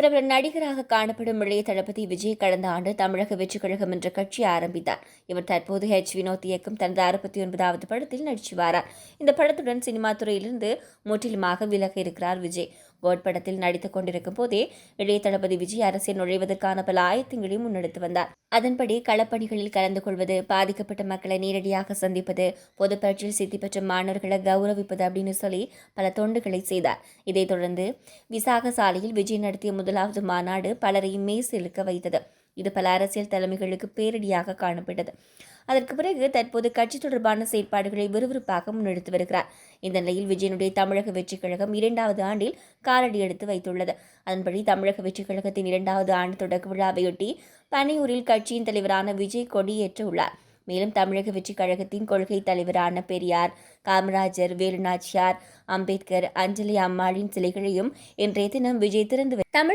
பிரபல நடிகராக காணப்படும் இளைய தளபதி விஜய் கடந்த ஆண்டு தமிழக வெற்றி கழகம் என்ற கட்சி ஆரம்பித்தார். இவர் தற்போது ஹெச் வினோத் இயக்கம் தனது அறுபத்தி ஒன்பதாவது படத்தில் நடிச்சு வாரார் இந்த படத்துடன் சினிமா துறையிலிருந்து முற்றிலுமாக விலக இருக்கிறார் விஜய். வேர்ட் படத்தில் நடித்துக் கொண்டிருக்கும் போதே இளைய தளபதி விஜய் அரசியல் நுழைவதற்கான பல ஆயத்தங்களை முன்னெடுத்து வந்தார். அதன்படி களப்பணிகளில் கலந்து கொள்வது பாதிக்கப்பட்ட மக்களை நேரடியாக சந்திப்பது பொது பயிற்சியில் சித்தி பெற்ற மாணவர்களை கௌரவிப்பது அப்படின்னு சொல்லி பல தொண்டுகளை செய்தார். இதைத் தொடர்ந்து விசாக சாலையில் விஜய் நடத்திய முதலாவது மாநாடு பலரையும் மேசிலுக்க வைத்தது. இது பல அரசியல் தலைமைகளுக்கு பேரடியாக காணப்பட்டது. அதற்கு பிறகு தற்போது கட்சி தொடர்பான செயற்பாடுகளை விறுவிறுப்பாக முன்னெடுத்து வருகிறார். இந்த நிலையில் விஜயனுடைய தமிழக வெற்றிக் கழகம் இரண்டாவது ஆண்டில் காலடி எடுத்து வைத்துள்ளது. அதன்படி தமிழக வெற்றிக் கழகத்தின் இரண்டாவது ஆண்டு தொடக்க விழாவையொட்டி பனையூரில் கட்சியின் தலைவரான விஜய் கொடியேற்ற உள்ளார் மேலும் தமிழக வெற்றிக் கழகத்தின் கொள்கை தலைவரான பெரியார் காமராஜர் வேலுநாச்சியார் அம்பேத்கர் அஞ்சலி அம்மாளின் சிலைகளையும் இன்றைய தினம் விஜய் திறந்து தமிழ்